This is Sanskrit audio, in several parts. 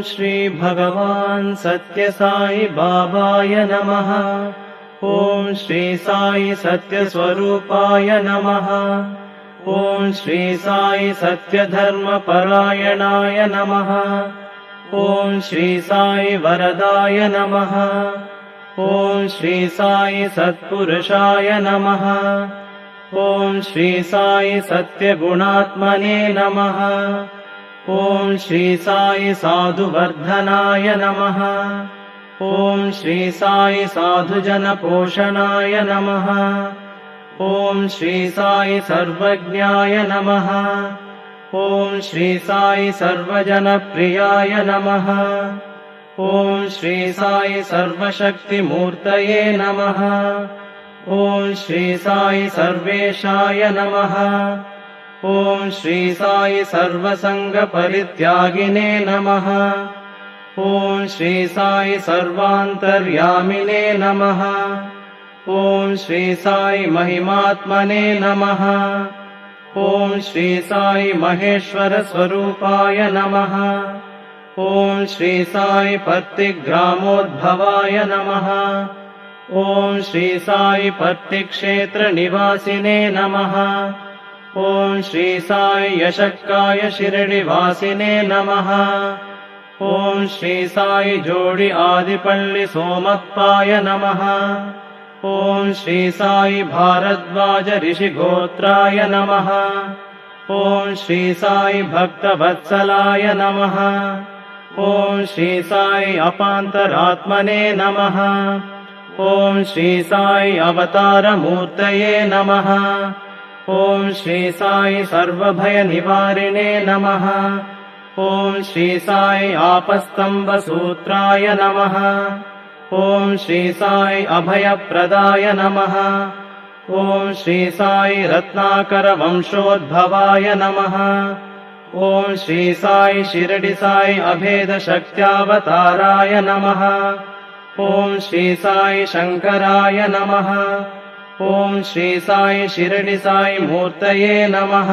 ॐ श्री भगवान् सत्यसाई बाबाय नमः। ॐ श्री साई सत्यस्वरूपाय नमः। ॐ श्री साई सत्यधर्मपरायणाय नमः। ॐ श्री साई वरदाय नमः। ॐ श्री साई सत्पुरुषाय नमः। ॐ श्री साई सत्यगुणात्मने नमः ॐ श्री साई साधुवर्धनाय नमः। ॐ श्री साई साधुजनपोषणाय नमः। ॐ श्री साई सर्वज्ञाय नमः। ॐ श्री साई सर्वजनप्रियाय नमः। ॐ श्री साई सर्वशक्तिमूर्तये नमः। ॐ श्री साई सर्वेशाय नमः ॐ श्री साई सर्वसङ्गपरित्यागिने नमः। ॐ श्री साई सर्वान्तर्यामिने नमः। ॐ श्री साई महिमात्मने नमः। ॐ श्री साई महेश्वरस्वरूपाय नमः। ॐ श्री साई पत्तिग्रामोद्भवाय नमः। ॐ श्री साई पत्तिक्षेत्रनिवासिने नमः ॐ श्री साई यशक्काय शिरडिवासिने नमः। ॐ श्री साई जोडि आदिपल्लि सोमप्पाय नमः। ॐ श्री साई भारद्वाज ऋषिगोत्राय नमः। ॐ श्री साई भक्तवत्सलाय नमः। ॐ श्री साई अपान्तरात्मने नमः। ॐ श्री साई अवतारमूर्तये नमः ॐ श्री साई सर्वभयनिवारिणे नमः। ॐ श्री साई आपस्तम्बसूत्राय नमः। ॐ श्री साई अभयप्रदाय नमः। ॐ श्री साई रत्नाकरवंशोद्भवाय नमः। ॐ श्री साई शिरडि साई अभेदशक्त्यावताराय नमः। ॐ श्री साई शङ्कराय नमः ॐ श्री साई शिरडि साई मूर्तये नमः।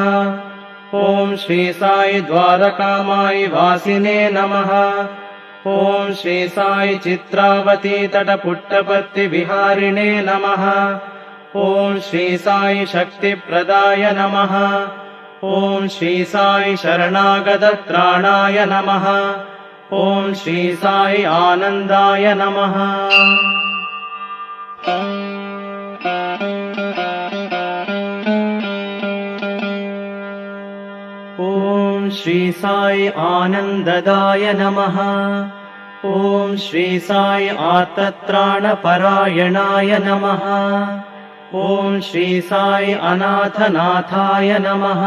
ॐ श्री साई द्वारकामायि वासिने नमः। ॐ श्री साई चित्रावती तटपुट्टपत्तिविहारिणे नमः। ॐ श्री साई शक्तिप्रदाय नमः। ॐ श्री साई शरणागतत्राणाय नमः। ॐ श्री साई आनन्दाय नमः ॐ श्री साई आनन्ददाय नमः। ॐ श्री साई आर्तत्राणपरायणाय नमः। ॐ श्री साई अनाथनाथाय नमः।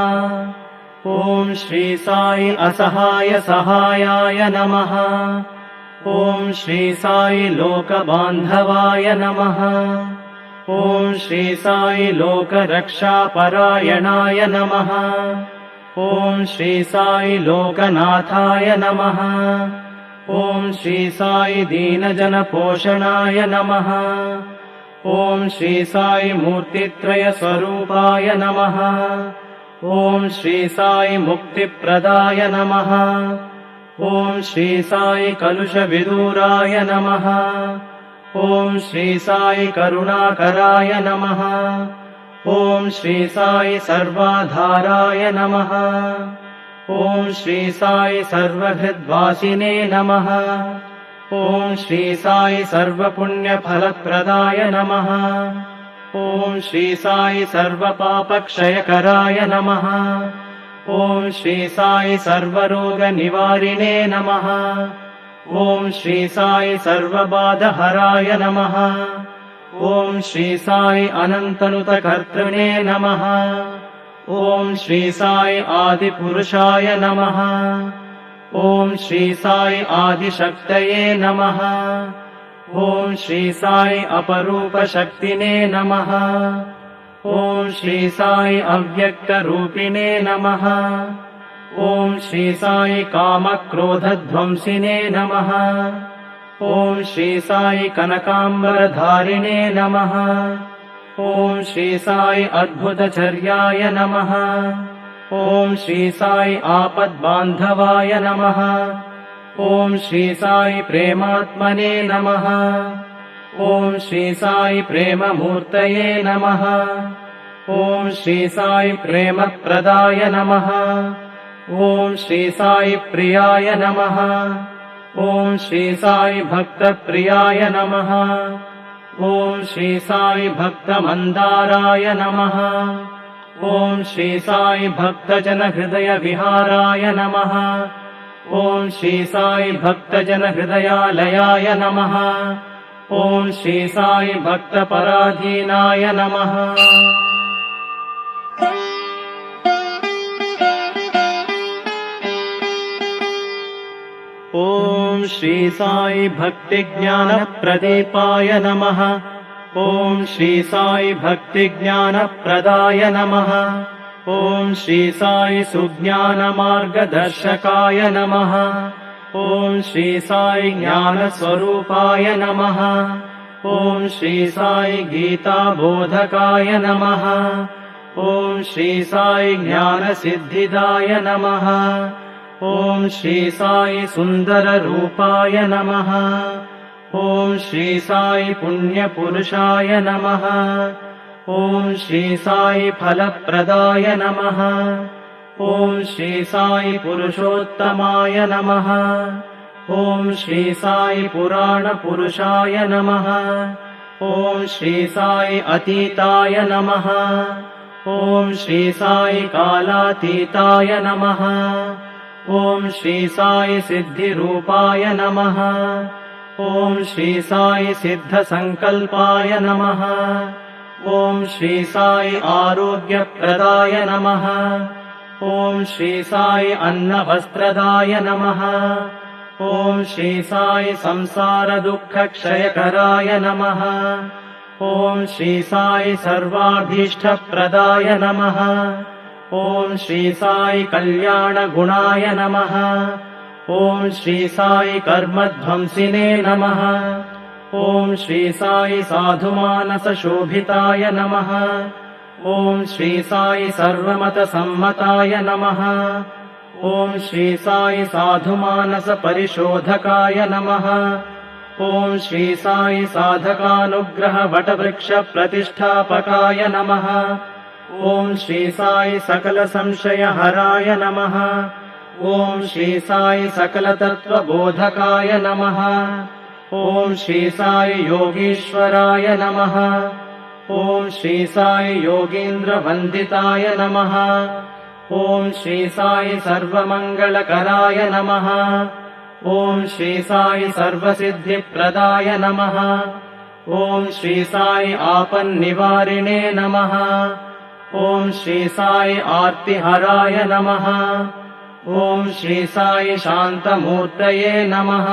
ॐ श्री साई असहाय सहायाय नमः। ॐ श्री साई लोकबान्धवाय नमः ॐ श्री साई लोकरक्षापरायणाय नमः। ॐ श्री साई लोकनाथाय नमः। ॐ श्री साई दीनजनपोषणाय नमः। ॐ श्री साई मूर्तित्रयस्वरूपाय नमः। ॐ श्री साई मुक्तिप्रदाय नमः। ॐ श्री साई कलुषविदूराय नमः ॐ श्री साई करुणाकराय नमः। ॐ श्री साई सर्वाधाराय नमः। ॐ श्री साई सर्वहृद्वासिने नमः। ॐ श्री साई सर्वपुण्यफलप्रदाय नमः। ॐ श्री साई सर्वपापक्षयकराय नमः। ॐ श्री साई सर्वरोगनिवारिणे नमः ॐ श्री साई सर्वबाधहराय नमः। ॐ श्री साई अनन्तनुतकर्तृणे नमः। ॐ श्री साई आदिपुरुषाय नमः। ॐ श्री साई आदिशक्तये नमः। ॐ श्री साई अपरूपशक्तिने नमः। ॐ श्री साई अव्यक्तरूपिणे नमः ॐ श्री साई कामक्रोधध्वंसिने नमः। ॐ श्री साई कनकाम्बरधारिणे नमः। ॐ श्री साई अद्भुतचर्याय नमः। ॐ श्री साई आपद्बान्धवाय नमः। ॐ श्री साई प्रेमात्मने नमः। ॐ श्री साई प्रेममूर्तये नमः। ॐ श्री साई प्रेमप्रदाय नमः ॐ श्री साई प्रियाय नमः। ॐ श्री साई भक्तप्रियाय नमः। ॐ श्री साई भक्तमन्दाराय नमः। ॐ श्री साई भक्तजनहृदयविहाराय नमः। ॐ श्री साई भक्तजनहृदयालयाय नमः। ॐ श्री साई भक्तपराधीनाय नमः ॐ श्री साई भक्तिज्ञानप्रदीपाय नमः। ॐ श्री साई भक्तिज्ञानप्रदाय नमः। ॐ श्री साई सुज्ञानमार्गदर्शकाय नमः। ॐ श्री साई ज्ञानस्वरूपाय नमः। ॐ श्री साई गीताबोधकाय नमः। ॐ श्री साई ज्ञानसिद्धिदाय नमः ॐ श्री साई सुन्दररूपाय नमः। ॐ श्री साई पुण्यपुरुषाय नमः। ॐ श्री साई फलप्रदाय नमः। ॐ श्री साई पुरुषोत्तमाय नमः। ॐ श्री साई पुराणपुरुषाय नमः। ॐ श्री साई अतीताय नमः। ॐ श्री साई कालातीताय नमः ॐ श्री साई सिद्धिरूपाय नमः। ॐ श्री साई सिद्धसङ्कल्पाय नमः। ॐ श्री साई आरोग्यप्रदाय नमः। ॐ श्री साई अन्नवस्त्रदाय नमः। ॐ श्री साई संसारदुःखक्षयकराय नमः। ॐ श्री साई सर्वाभीष्टप्रदाय नमः ॐ श्री साई कल्याणगुणाय नमः। ॐ श्री साई कर्मध्वंसिने नमः। ॐ श्री साई साधुमानसशोभिताय नमः। ॐ श्री साई सर्वमतसम्मताय नमः। ॐ श्री साई साधुमानसपरिशोधकाय नमः। ॐ श्री साई साधकानुग्रहवटवृक्षप्रतिष्ठापकाय नमः ॐ श्री साई सकलसंशयहराय नमः। ॐ श्री साई सकलतत्त्वबोधकाय नमः। ॐ श्री साई योगीश्वराय नमः। ॐ श्री साई योगीन्द्रवन्दिताय नमः। ॐ श्री साई सर्वमङ्गलकराय नमः। ॐ श्री साई सर्वसिद्धिप्रदाय नमः। ॐ श्री साई आपन्निवारिणे नमः ॐ श्री साई आर्तिहराय नमः। ॐ श्री साई शान्तमूर्तये नमः।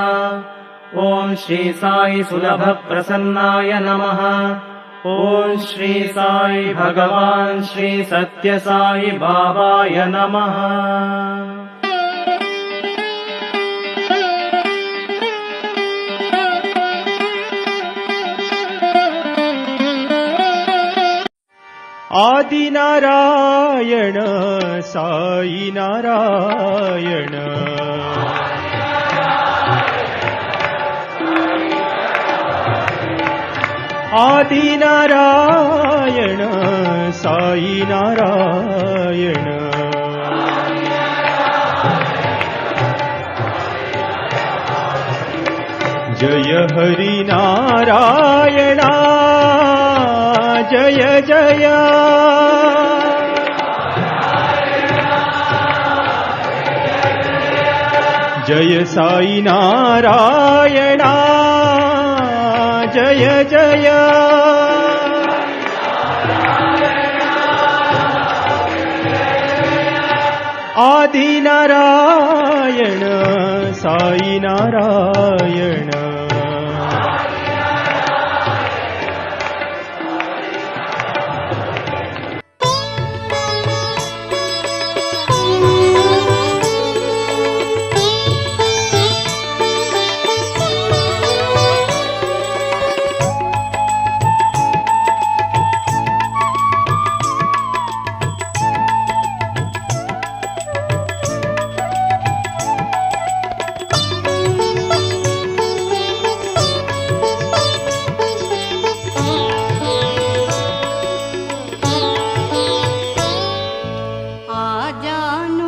ॐ श्री साई सुलभप्रसन्नाय नमः। ॐ श्री साई भगवान् श्री सत्यसाई बाबाय नमः आदिनारायण साई नारायण। आदिनारायण साई नारायण। जय हरि नारायणा जय जय। जय साई नारायणा। जय जय। आदिनारायण साई नारायण। জানো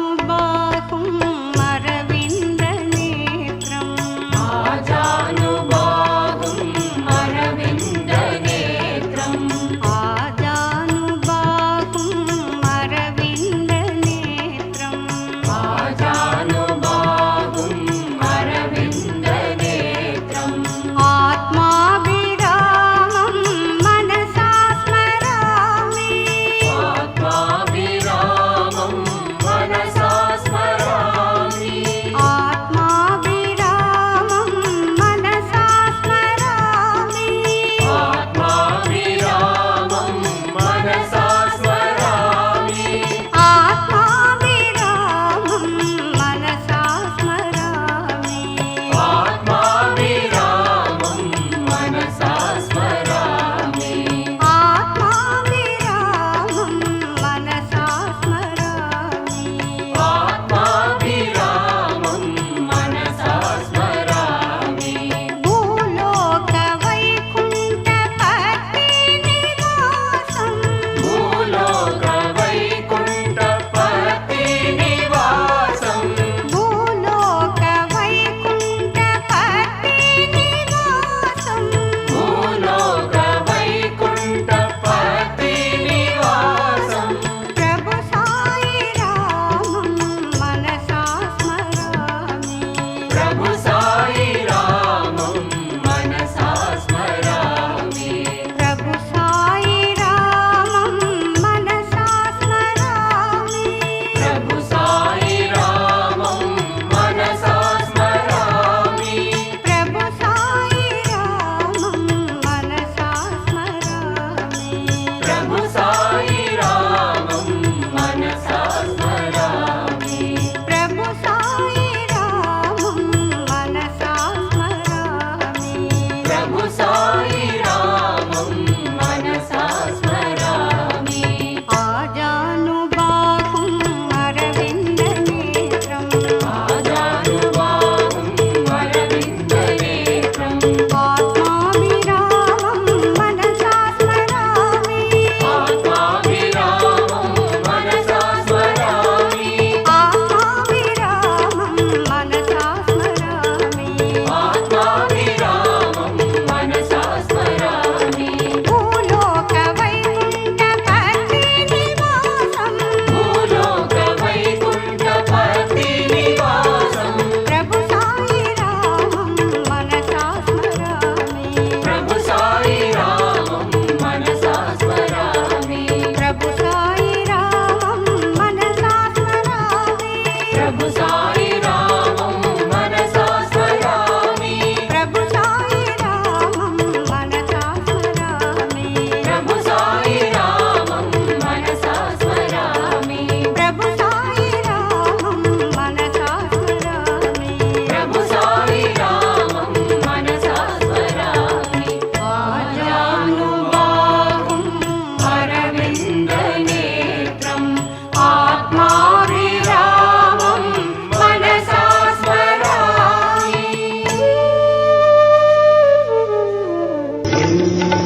Deus.